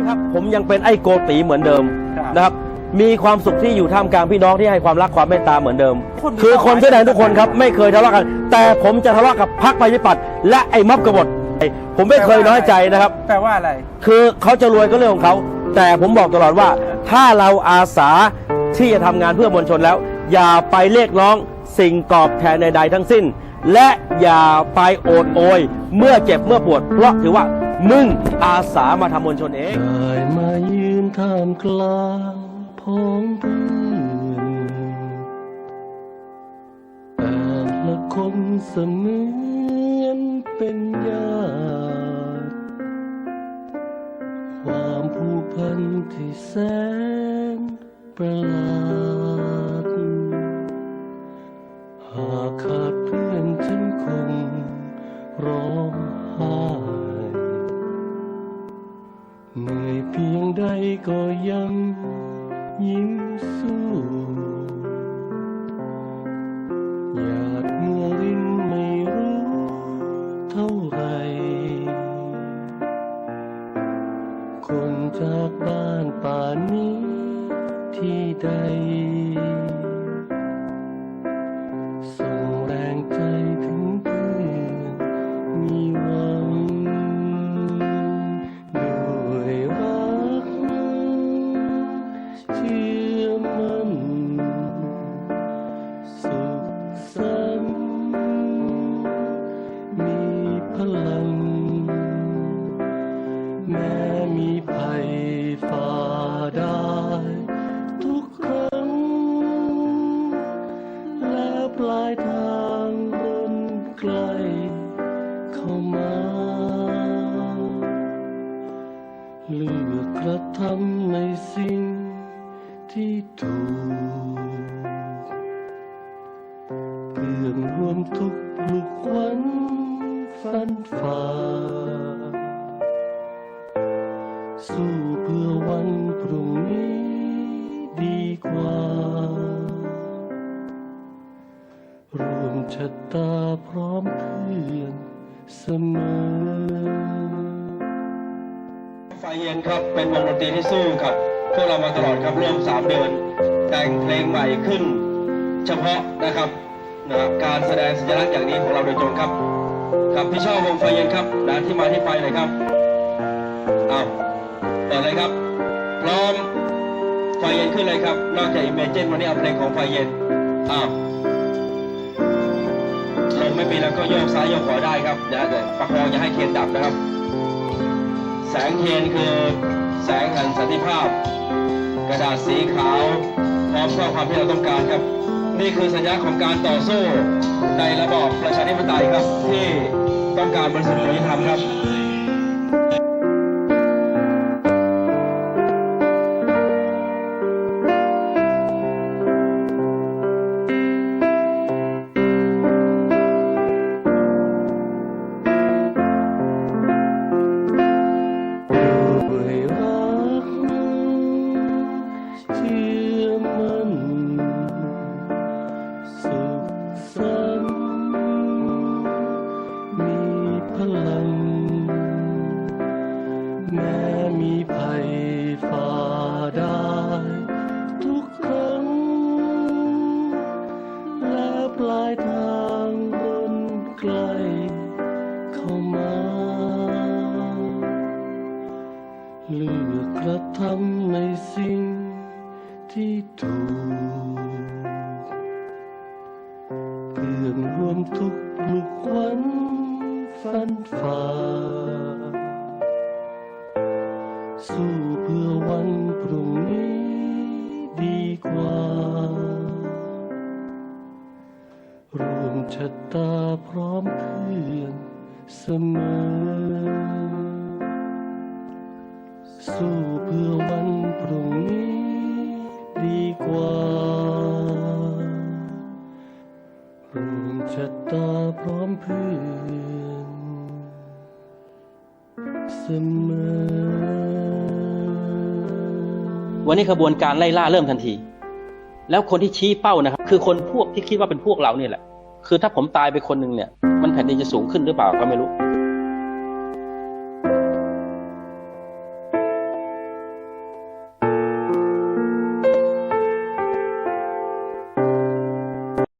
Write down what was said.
นี้ครับ ผมยังเป็นไอ้โกตีเหมือนเดิมครับนะครับ มีความสุขที่อยู่ท่ามกลางพี่น้องที่ให้ความรักความเมตตาเหมือนเดิมคนมีคือคนเป้าหมายเสื้อแดงทุกคนครับไม่เคยทะเลาะกัน แต่ผมจะทะเลาะกับพรรคประชาธิปัตย์และไอ้ม็อบกบฏผมไม่เคยน้อยใจนะครับแปลว่าอะไร คือเขาจะรวยก็เรื่องของเขา แต่ผมบอกตลอดว่า ถ้าเราอาสาที่จะทำงานเพื่อมวลชนแล้ว อย่าไปเรียกร้องสิ่งตอบแทนใดๆทั้งสิ้น และอย่าไปโอดโอย เมื่อเจ็บเมื่อปวดเพราะถือว่า มึงอาสามาทำมวลชนเอง ได้มายืนท่ามกลางพ้องเพื่อนแต่ละคนเสมือนเป็นญาติความผูกพันที่แสนประหลาด ก็ยังยิ้มสู้หยาดเมื่อรินไม่รู้เท่าไรคนจากบ้านป่านนี้ที่ใด เข้ามาเลือกกระทำในสิ่งที่ถูกเพื่อนรวมทุกข์ปลุกขวัญฟันฝ่าสู้เพื่อวันพรุ่งนี้ดีกว่า รวมชะตาพร้อมเพื่อน เสมอไฟเย็นครับเป็นวงดนตรีที่สู้กับพวกเรามาตลอดครับริ่มสามเดือน แต่งเพลงใหม่ขึ้น เฉพาะนะครับนะครับการแสดงสัญลักษณ์อย่างนี้ของเราโดยตรงครับครับพี่ชอบวงไฟเย็นครับนะที่มาที่ไปเลยครับเอาวเปิดเลยครับพร้อมไฟเย็นขึ้นเลยครับนอกจากอิมเมจินวันนี้เอาเพลงของไฟเย็นอ้าว ไม่มีแล้วก็โยกซ้ายโยกขวาได้ครับนะแต่ประคองอย่าให้เทียนดับนะครับ แสงเทียนคือแสงแห่งสันติภาพ กระดาษสีขาวพร้อมข้อความที่เราต้องการครับ นี่คือสัญญาของการต่อสู้ในระบอบประชาธิปไตยครับ ที่ต้องการบริสุทธิ์ยุติธรรมครับ ปลายทางร่นไกลเข้ามาเลือกกระทำในสิ่งที่ถูกเพื่อนรวมทุกข์ปลุกขวัญฟันฝ่าสู้ ชะตาพร้อมเพื่อนเสมอ สู้เพื่อวันพรุ่งนี้ดีกว่ารวมชะตาพร้อมเพื่อนเสมอวันนี้ขบวนการไล่ล่าเริ่มทันที แล้วคนที่ชี้เป้านะครับ คือคนพวกที่คิดว่าเป็นพวกเราเนี่ยแหละ คือถ้าผมตายไปคนหนึ่งเนี่ย มันแผ่นดินจะสูงขึ้นหรือเปล่าก็ไม่รู้